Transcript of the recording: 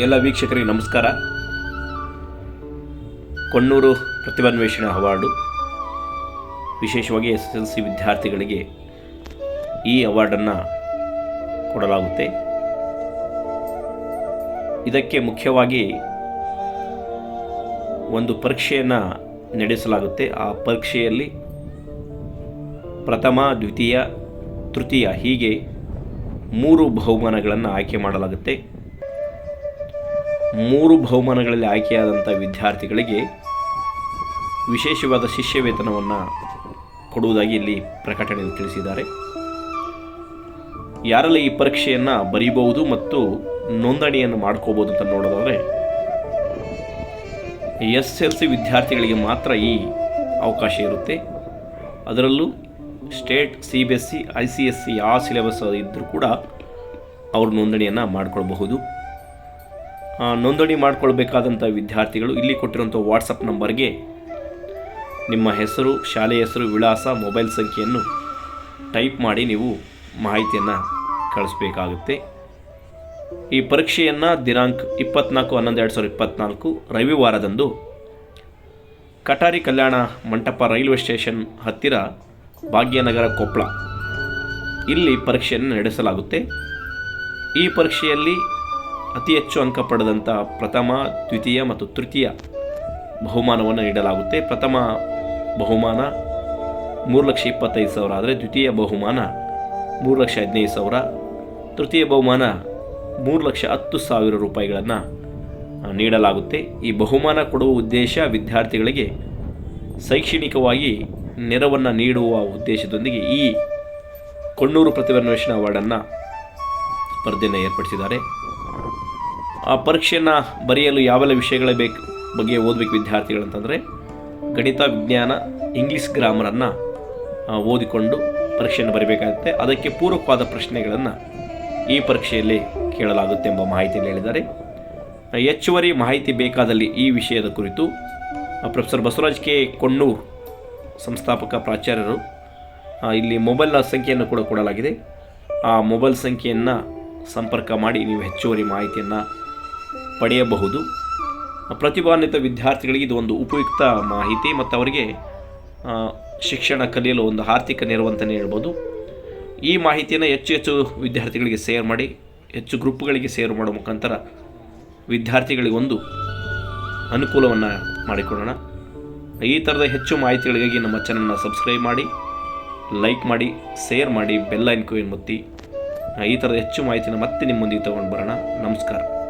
ಎಲ್ಲ ವೀಕ್ಷಕರಿಗೆ ನಮಸ್ಕಾರ. ಕೊಣ್ಣೂರು ಪ್ರತಿಭಾನ್ವೇಷಣೆ ಅವಾರ್ಡು. ವಿಶೇಷವಾಗಿ ಎಸ್ ಎಸ್ ಎಲ್ ಸಿ ವಿದ್ಯಾರ್ಥಿಗಳಿಗೆ ಈ ಅವಾರ್ಡನ್ನು ಕೊಡಲಾಗುತ್ತೆ. ಇದಕ್ಕೆ ಮುಖ್ಯವಾಗಿ ಒಂದು ಪರೀಕ್ಷೆಯನ್ನು ನಡೆಸಲಾಗುತ್ತೆ. ಆ ಪರೀಕ್ಷೆಯಲ್ಲಿ ಪ್ರಥಮ, ದ್ವಿತೀಯ, ತೃತೀಯ ಹೀಗೆ ಮೂರು ಬಹುಮಾನಗಳನ್ನು ಆಯ್ಕೆ ಮಾಡಲಾಗುತ್ತೆ. ಮೂರು ಬಹುಮಾನಗಳಲ್ಲಿ ಆಯ್ಕೆಯಾದಂಥ ವಿದ್ಯಾರ್ಥಿಗಳಿಗೆ ವಿಶೇಷವಾದ ಶಿಷ್ಯ ವೇತನವನ್ನು ಕೊಡುವುದಾಗಿ ಇಲ್ಲಿ ಪ್ರಕಟಣೆಯಲ್ಲಿ ತಿಳಿಸಿದ್ದಾರೆ. ಯಾರೆಲ್ಲ ಈ ಪರೀಕ್ಷೆಯನ್ನು ಬರೀಬಹುದು ಮತ್ತು ನೋಂದಣಿಯನ್ನು ಮಾಡ್ಕೋಬೋದು ಅಂತ ನೋಡೋದಾದರೆ ಎಸ್ ಎಲ್ ಸಿ ವಿದ್ಯಾರ್ಥಿಗಳಿಗೆ ಮಾತ್ರ ಈ ಅವಕಾಶ ಇರುತ್ತೆ. ಅದರಲ್ಲೂ state C B S C I C S C ಆ ಸಿಲೆಬಸ್ ಇದ್ದರೂ ಕೂಡ ಅವರು ನೋಂದಣಿಯನ್ನು ಮಾಡಿಕೊಳ್ಬಹುದು. ನೋಂದಣಿ ಮಾಡಿಕೊಳ್ಬೇಕಾದಂಥ ವಿದ್ಯಾರ್ಥಿಗಳು ಇಲ್ಲಿ ಕೊಟ್ಟಿರುವಂಥ ವಾಟ್ಸಪ್ ನಂಬರ್ಗೆ ನಿಮ್ಮ ಹೆಸರು, ಶಾಲೆಯ ಹೆಸರು, ವಿಳಾಸ, ಮೊಬೈಲ್ ಸಂಖ್ಯೆಯನ್ನು ಟೈಪ್ ಮಾಡಿ ನೀವು ಮಾಹಿತಿಯನ್ನು ಕಳಿಸ್ಬೇಕಾಗುತ್ತೆ. ಈ ಪರೀಕ್ಷೆಯನ್ನು ದಿನಾಂಕ ಇಪ್ಪತ್ನಾಲ್ಕು, ಹನ್ನೊಂದು, ಎರಡು ಸಾವಿರದ ಇಪ್ಪತ್ತ್ನಾಲ್ಕು ರವಿವಾರದಂದು ಕಟಾರಿ ಕಲ್ಯಾಣ ಮಂಟಪ ರೈಲ್ವೆ ಸ್ಟೇಷನ್ ಹತ್ತಿರ ಭಾಗ್ಯನಗರ ಕೊಪ್ಪಳ ಇಲ್ಲಿ ಪರೀಕ್ಷೆಯನ್ನು ನಡೆಸಲಾಗುತ್ತೆ. ಈ ಪರೀಕ್ಷೆಯಲ್ಲಿ ಅತಿ ಹೆಚ್ಚು ಅಂಕ ಪಡೆದಂಥ ಪ್ರಥಮ, ದ್ವಿತೀಯ ಮತ್ತು ತೃತೀಯ ಬಹುಮಾನವನ್ನು ನೀಡಲಾಗುತ್ತೆ. ಪ್ರಥಮ ಬಹುಮಾನ ಮೂರು ಲಕ್ಷ ಇಪ್ಪತ್ತೈದು ಸಾವಿರ ಆದರೆ ದ್ವಿತೀಯ ಬಹುಮಾನ ಮೂರು ಲಕ್ಷ ಹದಿನೈದು ಸಾವಿರ. ತೃತೀಯ ಬಹುಮಾನ ಮೂರು ಲಕ್ಷ ಹತ್ತು ಸಾವಿರ ರೂಪಾಯಿಗಳನ್ನು ನೀಡಲಾಗುತ್ತೆ. ಈ ಬಹುಮಾನ ಕೊಡುವ ಉದ್ದೇಶ ವಿದ್ಯಾರ್ಥಿಗಳಿಗೆ ಶೈಕ್ಷಣಿಕವಾಗಿ ನೆರವನ್ನು ನೀಡುವ ಉದ್ದೇಶದೊಂದಿಗೆ ಈ ಕೊಣ್ಣೂರು ಪ್ರತಿಭಾನ್ವೇಷಣಾ ಅವಾರ್ಡನ್ನು ಸ್ಪರ್ಧೆಯನ್ನು ಏರ್ಪಡಿಸಿದ್ದಾರೆ. ಆ ಪರೀಕ್ಷೆಯನ್ನು ಬರೆಯಲು ಯಾವೆಲ್ಲ ವಿಷಯಗಳ ಬೇಕು ಬಗ್ಗೆ ಓದಬೇಕು ವಿದ್ಯಾರ್ಥಿಗಳಂತಂದರೆ ಗಣಿತ, ವಿಜ್ಞಾನ, ಇಂಗ್ಲೀಷ್ ಗ್ರಾಮರನ್ನು ಓದಿಕೊಂಡು ಪರೀಕ್ಷೆಯನ್ನು ಬರೀಬೇಕಾಗುತ್ತೆ. ಅದಕ್ಕೆ ಪೂರಕವಾದ ಪ್ರಶ್ನೆಗಳನ್ನು ಈ ಪರೀಕ್ಷೆಯಲ್ಲಿ ಕೇಳಲಾಗುತ್ತೆ ಎಂಬ ಮಾಹಿತಿಯಲ್ಲಿ ಹೇಳಿದ್ದಾರೆ. ಹೆಚ್ಚುವರಿ ಮಾಹಿತಿ ಬೇಕಾದಲ್ಲಿ ಈ ವಿಷಯದ ಕುರಿತು ಪ್ರೊಫೆಸರ್ ಬಸವರಾಜ್ ಕೆ. ಕೊಣ್ಣೂರ್, ಸಂಸ್ಥಾಪಕ ಪ್ರಾಚಾರ್ಯರು ಇಲ್ಲಿ ಮೊಬೈಲ್ನ ಸಂಖ್ಯೆಯನ್ನು ಕೂಡ ಕೊಡಲಾಗಿದೆ. ಆ ಮೊಬೈಲ್ ಸಂಖ್ಯೆಯನ್ನು ಸಂಪರ್ಕ ಮಾಡಿ ನೀವು ಹೆಚ್ಚುವರಿ ಮಾಹಿತಿಯನ್ನು ಪಡೆಯಬಹುದು. ಪ್ರತಿಭಾನ್ವಿತ ವಿದ್ಯಾರ್ಥಿಗಳಿಗೆ ಇದು ಒಂದು ಉಪಯುಕ್ತ ಮಾಹಿತಿ ಮತ್ತು ಅವರಿಗೆ ಶಿಕ್ಷಣ ಕಲಿಯಲು ಒಂದು ಆರ್ಥಿಕ ನೆರವು ಅಂತಲೇ ಹೇಳ್ಬೋದು. ಈ ಮಾಹಿತಿಯನ್ನು ಹೆಚ್ಚು ಹೆಚ್ಚು ವಿದ್ಯಾರ್ಥಿಗಳಿಗೆ ಶೇರ್ ಮಾಡಿ, ಹೆಚ್ಚು ಗ್ರೂಪ್ಗಳಿಗೆ ಶೇರ್ ಮಾಡೋ ಮುಖಾಂತರ ವಿದ್ಯಾರ್ಥಿಗಳಿಗೆ ಒಂದು ಅನುಕೂಲವನ್ನು ಮಾಡಿಕೊಡೋಣ ಈ ಥರದ ಹೆಚ್ಚು ಮಾಹಿತಿಗಳಿಗಾಗಿ ನಮ್ಮ ಚಾನಲ್ನ ಸಬ್ಸ್ಕ್ರೈಬ್ ಮಾಡಿ ಲೈಕ್ ಮಾಡಿ ಶೇರ್ ಮಾಡಿ ಬೆಲ್ ಇನ್ಕೋ ಒತ್ತಿ. ಈ ಥರದ ಹೆಚ್ಚು ಮಾಹಿತಿನ ಮತ್ತೆ ನಿಮ್ಮೊಂದಿಗೆ ತೊಗೊಂಡು ಬರೋಣ. ನಮಸ್ಕಾರ.